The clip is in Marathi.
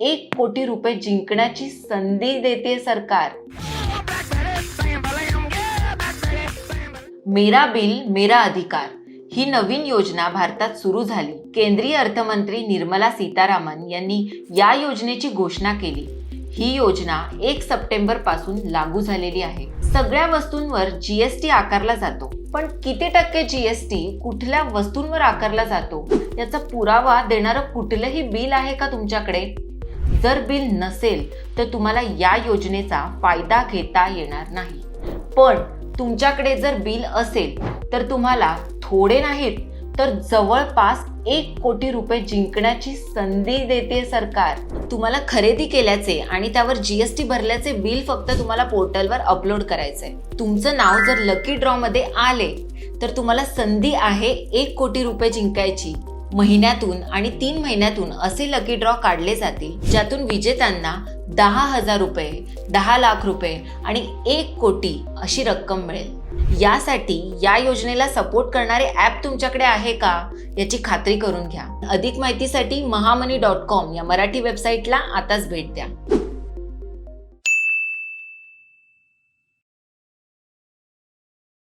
एक कोटी रुपये जिंकण्याची संधी देते सरकार. मेरा बिल मेरा अधिकार ही नवीन योजना भारतात सुरू झाली. केंद्रीय अर्थमंत्री निर्मला सीतारामन यांनी या योजनेची घोषणा केली. ही योजना एक सप्टेंबरपासून लागू झालेली आहे. सगळ्या वस्तूंवर जीएसटी आकारला जातो. पण किती टक्के जीएसटी कुठल्या वस्तूंवर आकारला जातो? याचा पुरावा देणारं कुठलंही बिल आहे का तुमच्याकडे? जर बिल नसेल तर तुम्हाला या योजनेचा फायदा घेता येणार नाही. पण तुमच्याकडे जर बिल असेल तर तुम्हाला थोडे नाहीत तर जवळपास एक कोटी रुपये जिंकण्याची संधी देते सरकार. तुम्हाला खरेदी केल्याचे आणि त्यावर जीएसटी भरल्याचे बिल फक्त तुम्हाला पोर्टलवर अपलोड करायचे तुमचं नाव जर लकी ड्रॉ मध्ये आले तर तुम्हाला संधी आहे एक कोटी रुपये जिंकायची. महिन्यातून आणि तीन महिन्यातून असे लकी ड्रॉ काढले जातील ज्यातून विजेत्यांना दहा हजार रुपये दहा लाख रुपये आणि एक कोटी अशी रक्कम मिळेल. यासाठी या योजनेला सपोर्ट करणारे ॲप तुमच्याकडे आहे का? याची खात्री करून घ्या. अधिक माहितीसाठी महामनी डॉट कॉम या मराठी वेबसाईटला आताच भेट द्या.